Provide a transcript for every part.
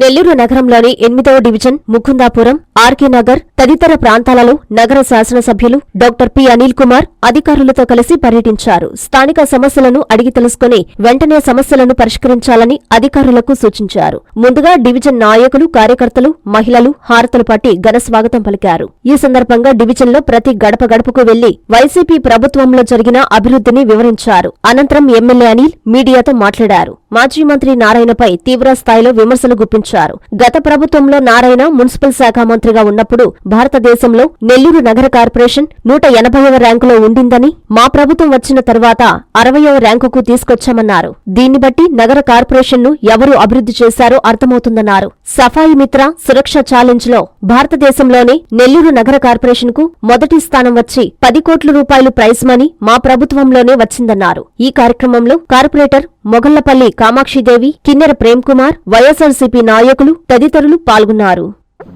నెల్లూరు నగరంలోని ఎనిమిదవ division Mukundapuram RK Nagar తదితర ప్రాంతాలలో నగర శాసనసభ్యులు డాక్టర్ పి అనిల్ కుమార్ అధికారులతో కలిసి పర్యటించారు. స్థానిక సమస్యలను అడిగి తెలుసుకుని వెంటనే సమస్యలను పరిష్కరించాలని అధికారులకు సూచించారు. ముందుగా డివిజన్ నాయకులు కార్యకర్తలు మహిళలు హారతలు పట్టి ఘన స్వాగతం పలికారు. ఈ సందర్భంగా డివిజన్లో ప్రతి గడప గడపకు వెళ్ళి వైసీపీ ప్రభుత్వంలో జరిగిన అభివృద్ధిని వివరించారు. అనంతరం ఎమ్మెల్యే అనిల్ మీడియాతో మాట్లాడారు. మాజీ మంత్రి నారాయణపై తీవ్ర స్థాయిలో విమర్శలు గుప్పించారు. గత ప్రభుత్వంలో నారాయణ మున్సిపల్ శాఖ మంత్రిగా ఉన్నప్పుడు భారతదేశంలో నెల్లూరు నగర కార్పొరేషన్ నూట ఎనభైవ ర్యాంకులో ఉండిందని మా ప్రభుత్వం వచ్చిన తర్వాత అరవయవ ర్యాంకుకు తీసుకొచ్చామన్నారు. దీన్ని బట్టి నగర కార్పొరేషన్ను ఎవరు అభివృద్ధి చేశారో అర్థమవుతుందన్నారు. సఫాయి మిత్ర సురక్ష ఛాలెంజ్లో భారతదేశంలోనే నెల్లూరు నగర కార్పొరేషన్కు మొదటి స్థానం వచ్చి పది కోట్ల రూపాయలు ప్రైజ్ మనీ మా ప్రభుత్వంలోనే వచ్చిందన్నారు. ఈ కార్యక్రమంలో కార్పొరేటర్ మొగళ్ళపల్లి కామాక్షిదేవి కిన్నెర ప్రేమ్ కుమార్ వైఎస్ఆర్సీపీ నాయకులు తదితరులు పాల్గొన్నారు.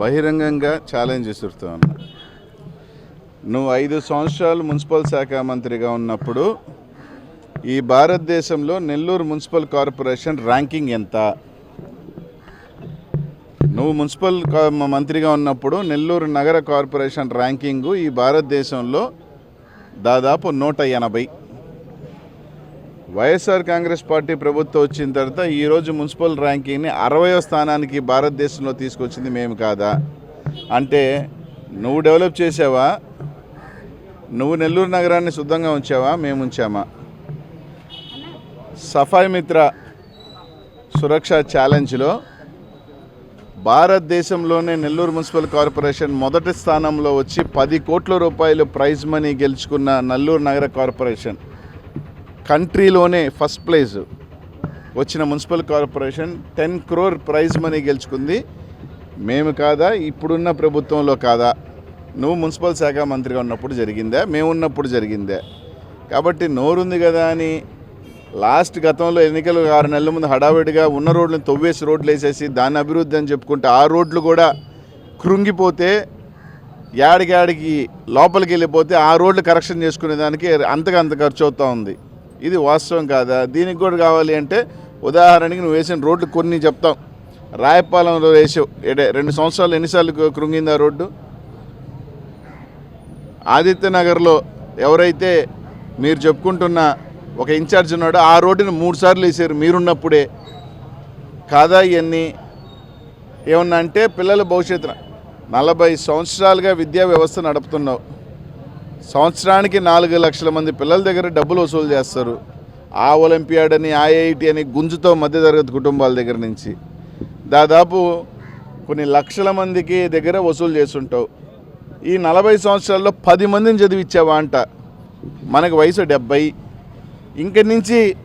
బహిరంగంగా ఛాలెంజ్ విసురుతూ నువ్వు ఐదు సంవత్సరాలు మున్సిపల్ శాఖ మంత్రిగా ఉన్నప్పుడు ఈ భారతదేశంలో నెల్లూరు మున్సిపల్ కార్పొరేషన్ ర్యాంకింగ్ ఎంత? నువ్వు మున్సిపల్ మంత్రిగా ఉన్నప్పుడు నెల్లూరు నగర కార్పొరేషన్ ర్యాంకింగు ఈ భారతదేశంలో దాదాపు నూట ఎనభై. వైఎస్ఆర్ కాంగ్రెస్ పార్టీ ప్రభుత్వం వచ్చిన తర్వాత ఈరోజు మున్సిపల్ ర్యాంకింగ్ని అరవయో స్థానానికి భారతదేశంలో తీసుకొచ్చింది మేము కాదా? అంటే నువ్వు డెవలప్ చేసావా? నువ్వు నెల్లూరు నగరాన్ని శుద్ధంగా ఉంచావా? మేము ఉంచామా? సఫాయి మిత్ర సురక్ష ఛాలెంజ్లో భారతదేశంలోనే నెల్లూరు మున్సిపల్ కార్పొరేషన్ మొదటి స్థానంలో వచ్చి పది కోట్ల రూపాయలు ప్రైజ్ మనీ గెలుచుకున్న నెల్లూరు నగర కార్పొరేషన్. కంట్రీలోనే ఫస్ట్ ప్లేస్ వచ్చిన municipal corporation ten crore prize money గెలుచుకుంది. మేము కాదా? ఇప్పుడున్న ప్రభుత్వంలో కాదా? నువ్వు మున్సిపల్ శాఖ మంత్రిగా ఉన్నప్పుడు జరిగిందా మేము ఉన్నప్పుడు జరిగిందే. కాబట్టి నోరుంది కదా అని లాస్ట్ గతంలో ఎన్నికలు ఆరు నెలల ముందు హడావిడిగా ఉన్న రోడ్లను తవ్వేసి రోడ్లు వేసేసి దాని అభివృద్ధి అని చెప్పుకుంటే ఆ రోడ్లు కూడా కృంగిపోతే యాడికి యాడికి లోపలికి వెళ్ళిపోతే ఆ రోడ్లు కరెక్షన్ చేసుకునే దానికి అంతగా అంత ఖర్చు అవుతూ ఉంది. ఇది వాస్తవం కాదా? దీనికి కూడా కావాలి అంటే ఉదాహరణకి నువ్వు వేసిన రోడ్లు కొన్ని చెప్తాం. రాయపాలెంలో వేసావు. ఎడే రెండు సంవత్సరాలు ఎన్నిసార్లు కృంగింది ఆ రోడ్డు? ఆదిత్యనగర్లో ఎవరైతే మీరు చెప్పుకుంటున్న ఒక ఇన్ఛార్జ్ ఉన్నాడో ఆ రోడ్డుని మూడు సార్లు వేసారు మీరున్నప్పుడే. కాదా ఇవన్నీ ఏమన్నా అంటే పిల్లల భవిష్యత్తున నలభై సంవత్సరాలుగా విద్యా వ్యవస్థ నడుపుతున్నావు. సంవత్సరానికి నాలుగు లక్షల మంది పిల్లల దగ్గర డబ్బులు వసూలు చేస్తారు. ఆ ఒలింపియాడ్ అని ఐఐటి అని గుంజుతో మధ్యతరగతి కుటుంబాల దగ్గర నుంచి. దాదాపు కొన్ని లక్షల మందికి దగ్గర వసూలు చేస్తుంటావు. ఈ నలభై సంవత్సరాల్లో పది మందిని చదివిచ్చావా అంట. మనకు వయసు డెబ్బై. ఇంక నుంచి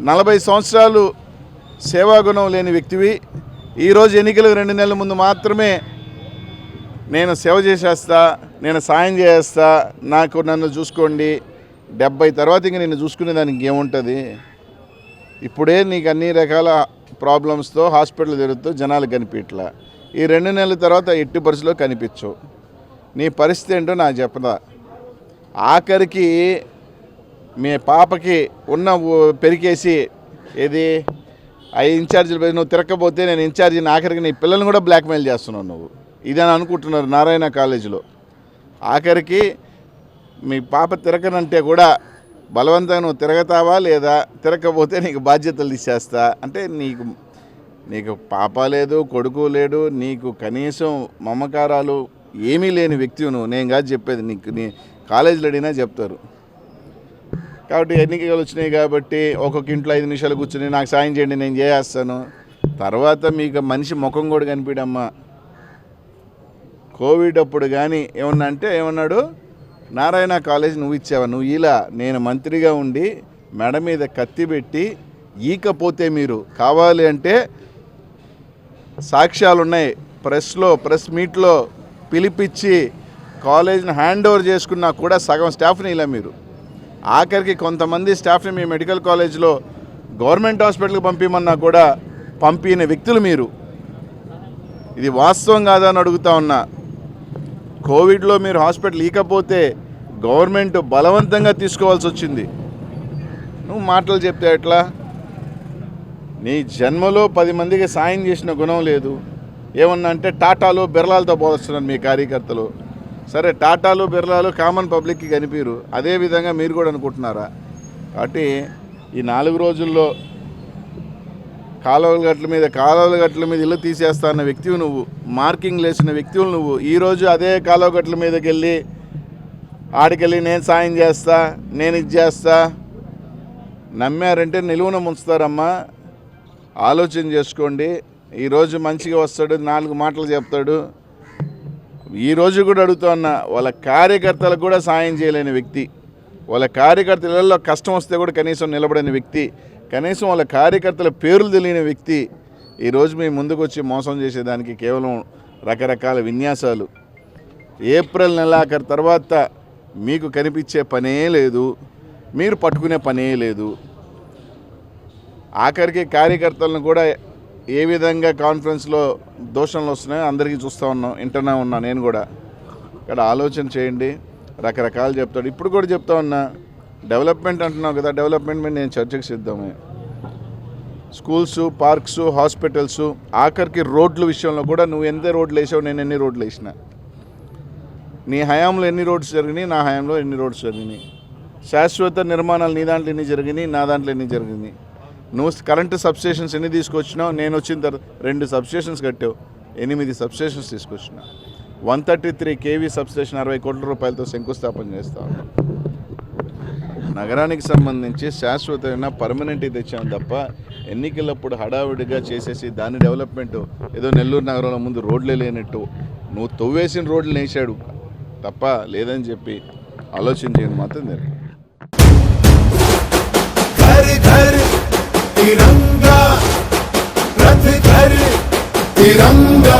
నలభై సంవత్సరాలు సేవాగుణం లేని వ్యక్తివి. ఈరోజు ఎన్నికలకు రెండు నెలల ముందు మాత్రమే నేను సేవ చేసేస్తా. నేను సాయం చేస్తా నాకు నన్ను చూసుకోండి. డెబ్బై తర్వాత ఇంక నేను చూసుకునే దానికి ఏముంటుంది ఇప్పుడే నీకు అన్ని రకాల ప్రాబ్లమ్స్తో హాస్పిటల్ తిరుగుతూ జనాలు కనిపించట్లా. ఈ రెండు నెలల తర్వాత ఎట్టి పరిస్థితిలో కనిపించు నీ పరిస్థితి ఏంటో నాకు చెప్పదా ఆఖరికి మీ పాపకి ఉన్న పెరికేసి ఏది? ఆ ఇన్ఛార్జీలు నువ్వు తిరగకపోతే నేను ఇన్ఛార్జీని ఆఖరికి నీ పిల్లల్ని కూడా బ్లాక్మెయిల్ చేస్తున్నావు నువ్వు. ఇదని అనుకుంటున్నారు నారాయణ కాలేజీలో. ఆఖరికి మీ పాప తిరగనంటే కూడా బలవంతంగా నువ్వు తిరగతావా లేదా తిరగకపోతే నీకు బాధ్యతలు తీసేస్తా? అంటే నీకు నీకు పాప లేదు కొడుకు లేడు నీకు కనీసం మమకారాలు ఏమీ లేని వ్యక్తివి నువ్వు. నేను కాదు చెప్పేది నీకు నీ కాలేజీలో అడిగినా చెప్తారు. కాబట్టి ఎన్నికలు వచ్చినాయి కాబట్టి ఒక్కొక్క ఇంట్లో ఐదు నిమిషాలు కూర్చుని నాకు సాయం చేయండి నేను చేసేస్తాను. తర్వాత మీకు మనిషి ముఖం కూడా కనిపించమ్మా కోవిడ్ అప్పుడు కానీ ఏమన్నా అంటే ఏమన్నాడు? నారాయణ కాలేజ్ నువ్వు ఇచ్చావా? నువ్వు ఇలా నేను మంత్రిగా ఉండి మెడ మీద కత్తి పెట్టి ఈకపోతే మీరు కావాలి అంటే సాక్ష్యాలు ఉన్నాయి ప్రెస్లో ప్రెస్ మీట్లో పిలిపించి కాలేజ్ని హ్యాండ్ ఓవర్ చేసుకున్నా కూడా సగం స్టాఫ్ని ఇలా మీరు. ఆఖరికి కొంతమంది స్టాఫ్ని మీ మెడికల్ కాలేజ్లో గవర్నమెంట్ హాస్పిటల్కి పంపించమన్నా కూడా పంపిన వ్యక్తులు మీరు. ఇది వాస్తవం కాదని అని అడుగుతా ఉన్నా. కోవిడ్లో మీరు హాస్పిటల్ ఇకపోతే గవర్నమెంట్ బలవంతంగా తీసుకోవాల్సి వచ్చింది. నువ్వు మాటలు చెప్తే ఎట్లా? నీ జన్మలో పది మందికి సాయం చేసిన గుణం లేదు. ఏమన్నా అంటే టాటాలు బిర్లాలతో పోలుస్తున్నారు మీ కార్యకర్తలు. సరే టాటాలు బిర్లాలు కామన్ పబ్లిక్కి కనిపించరు అదే విధంగా మీరు కూడా అనుకుంటున్నారా? కాబట్టి ఈ నాలుగు రోజుల్లో కాలువల గట్ల మీద కాలువల గట్ల మీద ఇల్లు తీసేస్తా అన్న వ్యక్తివి నువ్వు. మార్కింగ్ లేచిన వ్యక్తివులు నువ్వు. ఈరోజు అదే కాలువ గట్ల మీదకి వెళ్ళి ఆడికెళ్ళి నేను సాయం చేస్తా నేను ఇది చేస్తా నమ్మారంటే నిలువున ముంచుతారమ్మా. ఆలోచన చేసుకోండి. ఈరోజు మంచిగా వస్తాడు నాలుగు మాటలు చెప్తాడు. ఈరోజు కూడా అడుగుతా వాళ్ళ కార్యకర్తలకు కూడా సాయం చేయలేని వ్యక్తి. వాళ్ళ కార్యకర్తలలో కష్టం వస్తే కూడా కనీసం నిలబడని వ్యక్తి. కనీసం వాళ్ళ కార్యకర్తల పేర్లు తెలియని వ్యక్తి ఈరోజు మీ ముందుకు వచ్చి మోసం చేసేదానికి కేవలం రకరకాల విన్యాసాలు. ఏప్రిల్ నెలాఖరు తర్వాత మీకు కనిపించే పనే లేదు మీరు పట్టుకునే పనే లేదు. ఆఖరికి కార్యకర్తలను కూడా ఏ విధంగా కాన్ఫరెన్స్లో దోషంలో వస్తున్నాయో అందరికీ చూస్తూ ఉన్నాం వింటూనే ఉన్నా నేను కూడా. ఇక్కడ ఆలోచన చేయండి రకరకాలు చెప్తాడు. ఇప్పుడు కూడా చెప్తా ఉన్నా డెవలప్మెంట్ అంటున్నావు కదా డెవలప్మెంట్ మీద నేను చర్చకు సిద్ధమే. స్కూల్స్ పార్క్స్ హాస్పిటల్స్ ఆఖరికి రోడ్ల విషయంలో కూడా నువ్వు ఎంత రోడ్లు వేసావు నేను ఎన్ని రోడ్లు వేసిన. నీ హయాంలో ఎన్ని రోడ్స్ జరిగినాయి నా హయాంలో ఎన్ని రోడ్స్ జరిగినాయి. శాశ్వత నిర్మాణాలు నీ దాంట్లో ఎన్ని జరిగినాయి నా దాంట్లో ఎన్ని జరిగినాయి. నువ్వు కరెంటు సబ్స్టేషన్స్ ఎన్ని తీసుకొచ్చినావు నేను వచ్చిన తర్వాత రెండు సబ్స్టేషన్స్ కట్టావు ఎనిమిది సబ్స్టేషన్స్ తీసుకొచ్చిన. One thirty three KV substation అరవై కోట్ల రూపాయలతో శంకుస్థాపన చేస్తా ఉన్నాం నగరానికి సంబంధించి శాశ్వతమైన పర్మనెంట్ తెచ్చాం తప్ప ఎన్నికలప్పుడు హడావిడిగా చేసేసి దాని డెవలప్మెంట్ ఏదో నెల్లూరు నగరంలో ముందు రోడ్లే లేనట్టు నువ్వు తవ్వేసిన రోడ్లు వేసాడు తప్ప లేదని చెప్పి ఆలోచన చేయడం మాత్రం జరిగింది घर घर तिरंगा रथ घर तिरंगा